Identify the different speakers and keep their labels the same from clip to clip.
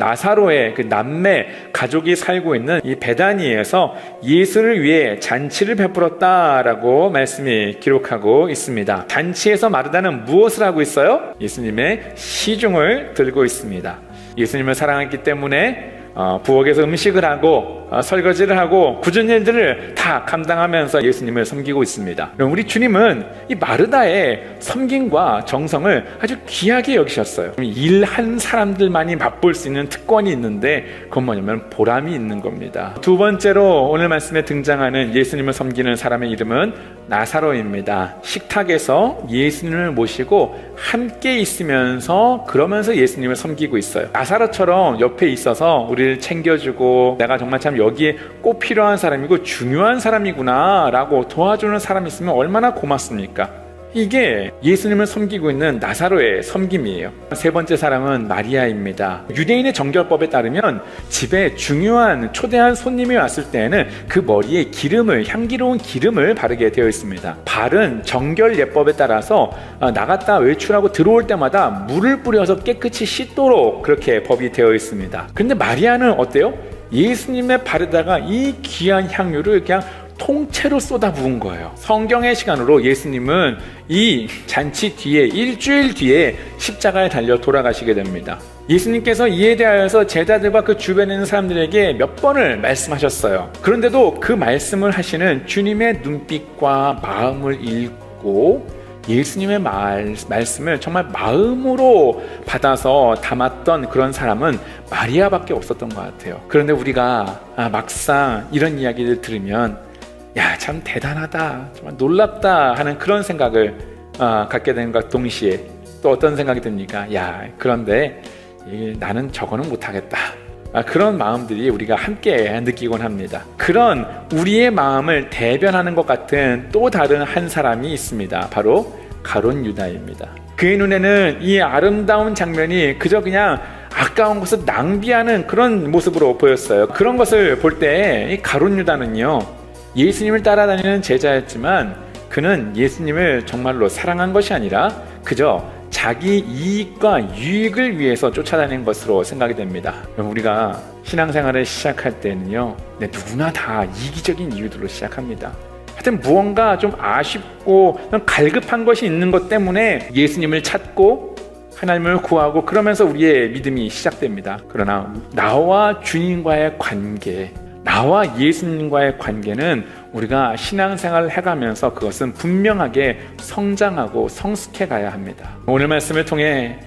Speaker 1: 나사로의 그 남매 가족이 살고 있는 이 베다니에서 예수를 위해 잔치를 베풀었다라고 말씀이 기록하고 있습니다. 잔치에서 마르다는 무엇을 하고 있어요? 예수님의 시중을 들고 있습니다. 예수님을 사랑했기 때문에 어, 부엌에서 음식을 하고 어, 설거지를 하고 굳은 일들을 다 감당하면서 예수님을 섬기고 있습니다. 우리 주님은 이 마르다의 섬김과 정성을 아주 귀하게 여기셨어요. 일한 사람들만이 맛볼 수 있는 특권이 있는데 그건 뭐냐면 보람이 있는 겁니다. 두 번째로 오늘 말씀에 등장하는 예수님을 섬기는 사람의 이름은 나사로입니다. 식탁에서 예수님을 모시고 함께 있으면서 그러면서 예수님을 섬기고 있어요. 나사로처럼 옆에 있어서 우리를 챙겨주고 내가 정말 참 여기에 꼭 필요한 사람이고 중요한 사람이구나라고 도와주는 사람이 있으면 얼마나 고맙습니까? 이게 예수님을 섬기고 있는 나사로의 섬김이에요. 세 번째 사람은 마리아입니다. 유대인의 정결법에 따르면 집에 중요한 초대한 손님이 왔을 때에는 그 머리에 기름을 향기로운 기름을 바르게 되어 있습니다. 발은 정결 예법에 따라서 아, 나갔다 외출하고 들어올 때마다 물을 뿌려서 깨끗이 씻도록 그렇게 법이 되어 있습니다. 근데 마리아는 어때요? 예수님의 발에다가 이 귀한 향유를 그냥 통째로 쏟아 부은 거예요. 성경의 시간으로 예수님은 이 잔치 뒤에 일주일 뒤에 십자가에 달려 돌아가시게 됩니다. 예수님께서 이에 대하여서 제자들과 그 주변에 있는 사람들에게 몇 번을 말씀하셨어요. 그런데도 그 말씀을 하시는 주님의 눈빛과 마음을 읽고 예수님의 말, 말씀을 정말 마음으로 받아서 담았던 그런 사람은 마리아밖에 없었던 것 같아요. 그런데 우리가 아, 막상 이런 이야기를 들으면 야, 참 대단하다, 정말 놀랍다 하는 그런 생각을 아, 갖게 되는 것 동시에 또 어떤 생각이 듭니까? 야, 그런데 이, 나는 저거는 못하겠다. 아, 그런 마음들이 우리가 함께 느끼곤 합니다. 그런 우리의 마음을 대변하는 것 같은 또 다른 한 사람이 있습니다. 바로 가론 유다입니다. 그의 눈에는 이 아름다운 장면이 그저 그냥 아까운 것을 낭비하는 그런 모습으로 보였어요. 그런 것을 볼때이 가론 유다는요, 예수님을 따라다니는 제자였지만 그는 예수님을 정말로 사랑한 것이 아니라 그저 자기 이익과 유익을 위해서 쫓아다닌 것으로 생각이 됩니다. 우리가 신앙생활을 시작할 때는요, 네, 누구나 다 이기적인 이유들로 시작합니다. 하여튼 무언가 좀 아쉽고 좀 갈급한 것이 있는 것 때문에 예수님을 찾고 하나님을 구하고 그러면서 우리의 믿음이 시작됩니다. 그러나 나와 주님과의 관계, 나와 예수님과의 관계는 우리가 신앙생활을 해가면서 그것은 분명하게 성장하고 성숙해 가야 합니다. 오늘 말씀을 통해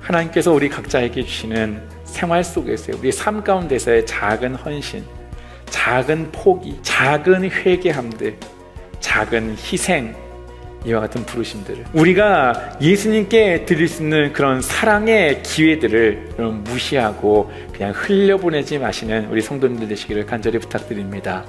Speaker 1: 하나님께서 우리 각자에게 주시는 생활 속에서의 우리 삶 가운데서의 작은 헌신, 작은 포기, 작은 회개함들, 작은 희생, 이와 같은 부르심들을 우리가 예수님께 드릴 수 있는 그런 사랑의 기회들을 무시하고 그냥 흘려보내지 마시는 우리 성도님들 되시기를 간절히 부탁드립니다.